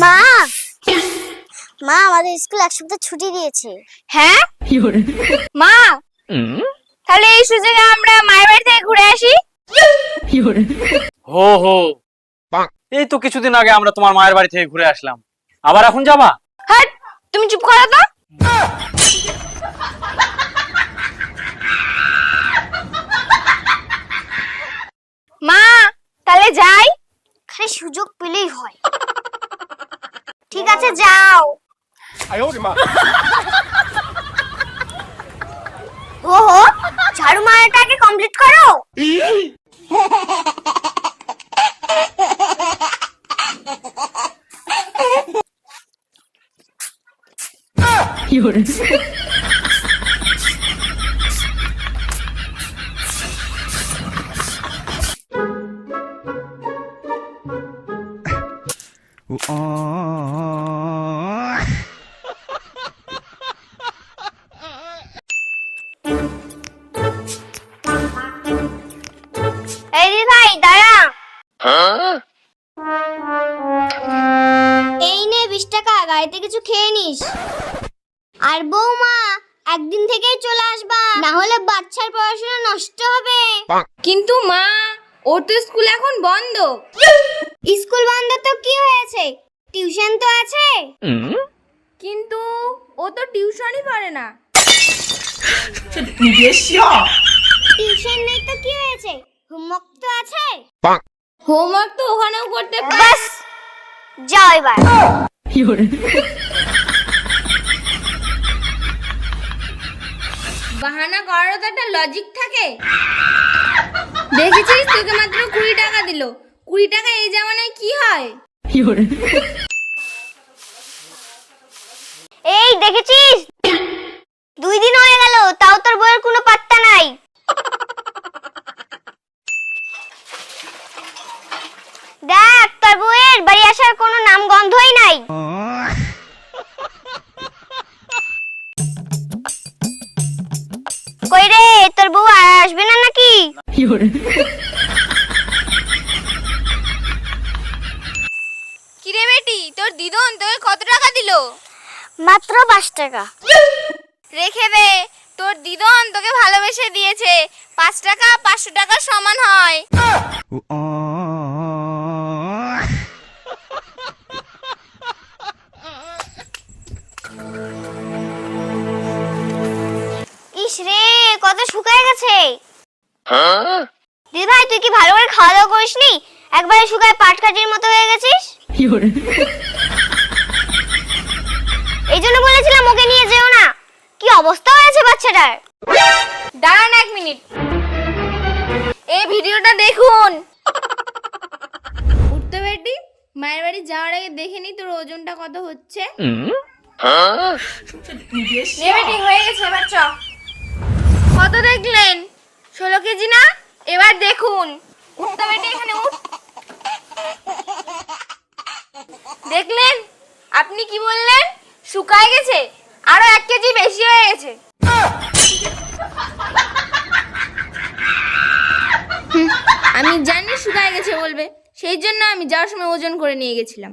মা! মা আমাদের স্কুল এক সপ্তাহ ছুটি দিয়েছে। হ্যাঁ? মা! তাহলে এই সুযোগে আমরা মায়ের বাড়ি থেকে ঘুরে আসি। হো হো। এই তো কিছুদিন আগে আমরা তোমার মায়ের বাড়ি থেকে ঘুরে আসলাম। আবার এখন যাবা? হাট তুমি চুপ করো তো। মা তাহলে যাই। খালি সুযোগ পেলেই হয়। ঠিক আছে যাও ওহো ঝাড়ু মারাটাকে কমপ্লিট করো? এই রে ভাই, দাঁড়া। এই নে বিশ টাকা, গাড়িতে কিছু খেয়ে নিস। আর বৌমা, একদিন থেকেই চলে আসবা, না হলে বাচ্চার পড়াশোনা নষ্ট হবে। কিন্তু মা ওর তো স্কুল এখন বন্ধ। স্কুল বন্ধ তো কি হয়েছে? টিউশন তো আছে। কিন্তু ও তো টিউশনই পড়ে না। টিউশন নেই তো কি হয়েছে? হোমওয়ার্ক তো আছে। হোমওয়ার্ক তো ওখানেও করতে পারে। বাস। যাও এবার। বাহানা করারও তো একটা লজিক থাকে। দেখেছিস? তোকে মাত্র কুড়ি টাকা দিল। কুড়ি টাকা এই জামানায় কি হয়? এই দেখেছিস? কিরে বেটি তোর দিদন তোকে কত টাকা দিল? মাত্র পাঁচ টাকা। রেখে দে তোর দিদন তোকে ভালোবেসে দিয়েছে। পাঁচ টাকা পাঁচশো টাকা সমান হয়। ইস রে কত শুকায় গেছে। দিদি ভাই তুই কি ভালো করে খাওয়া দাওয়া করিসনি? একবারে শুকায় পাটকাঠির মতো হয়ে গেছিস? এই জন্য বলেছিলাম ওকে নিয়ে যেও না। কি অবস্থা হয়েছে বাচ্চাটার? দাঁড়ান এক মিনিট। এই ভিডিওটা দেখুন। উঠতে বেটি মায়ের বাড়ি যাওয়ার আগে দেখে নি তোর ওজনটা কত হচ্ছে। নে বেটি হয়ে গেছে এবার চ। কত দেখলেন দেখলেন? আপনি কি বললেন? শুকায় গেছে? আরও এক কেজি বেশি হয়ে গেছে। আমি জানি শুকায় গেছে বলবে। সেই জন্য আমি যাওয়ার সময় ওজন করে নিয়ে গেছিলাম।